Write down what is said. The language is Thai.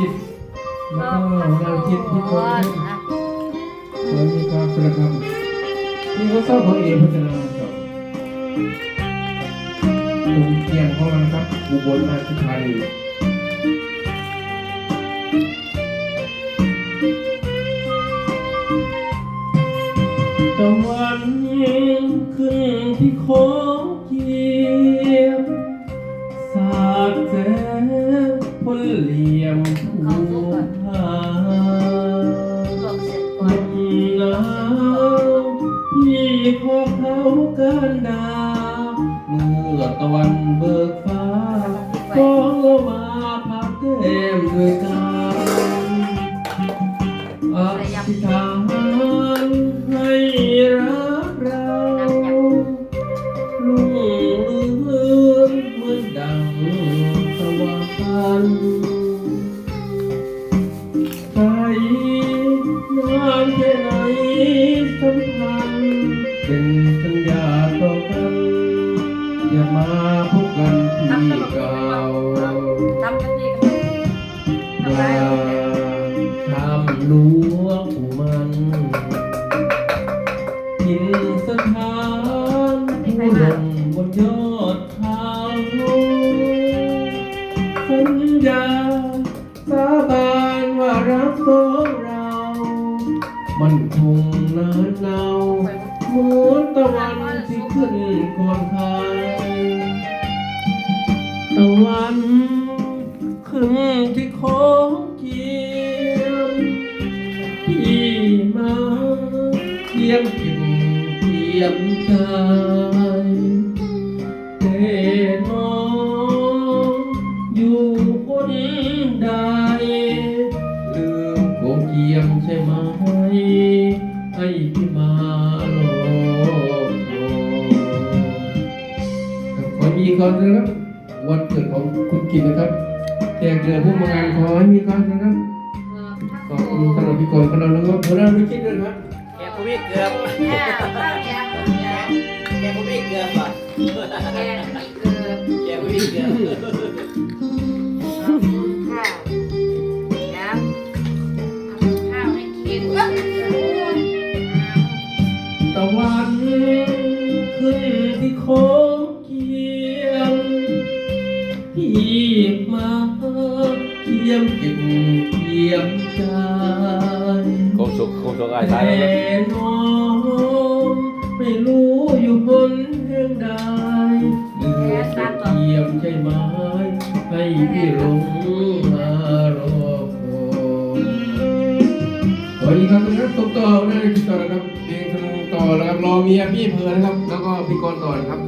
จิตแล้วก็เราจิตที่คนอะเรามีความกระทำนี่เขาสร้างของเองพัฒนาครับตรงเกียงเของมันครับอุบลราชธานีตะวันยิ่งขึ้นที่โค ขอเขากันดาเมื่อตะวันเบิกฟ้าฟ้องลงมาพักแก้มด้วยกันอธิษฐานให้รักเราลุ่งเรืองเหมือนดังตะวันใครนานแค่ไหนสัมพันธ์ เป็นสัญญาต่อกันอย่ามาพบกันที่เก่าทำกันดีกันทำไรว่าทำหลวงปู่มันกินสถานผู้ลงบนยอดเขาสัญญาสาบานว่ารักสองเรา มันคงนานเนา นตะวันที่ขึ้นก่อนใครตะวันขึ้นที่โค้งเกียมพี่มาเทียมกินเทียมใจเทน้องอยู่คนใดลืมโค้งเกียมใช่ไหมให้พี่มาหลอ ครับขอมีความสุขนะครับ วันเกิดของคุณกินนะครับแจกเรือผู้มางานขอให้มีความสุขนะครับขอบคุณสำหรับพี่กรของเราแล้วก็พวกเราไม่คิดด้วยนะครับแกกูไม่เกือบแม่ข้าวแกงแกงแกกูไม่เกือบอะแกงมีเกลือแกกูไม่เกือบ ยมกินเกียมใจคงสุขคงสุขอายแต่ตายแล้วนะน้องไม่รู้อยู่บนแห่งใดเหลือแต่เกียมใช่ไหมให้พี่หลงมารอคอยสวัสดีครับทุกท่านตบต่อนะพี่ต่อนะครับเพลงธนูต่อนะครับรอเมียพี่เพลินนะครับ แล้วก็พี่กรต่อนะครับ